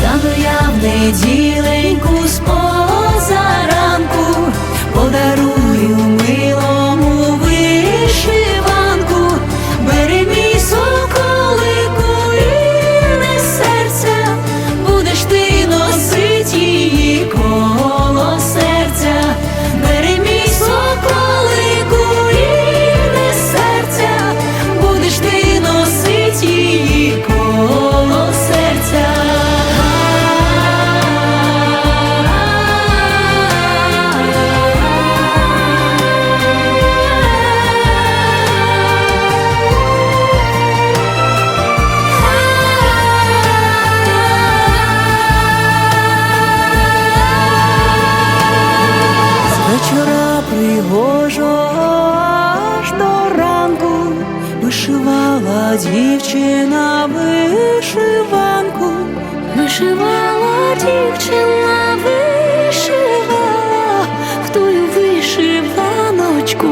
Встану я в неділеньку з позаранку, Вчора пригожо аж до ранку вишивала дівчина вишиванку, вишивала дівчина, вишивала в тую вишиваночку.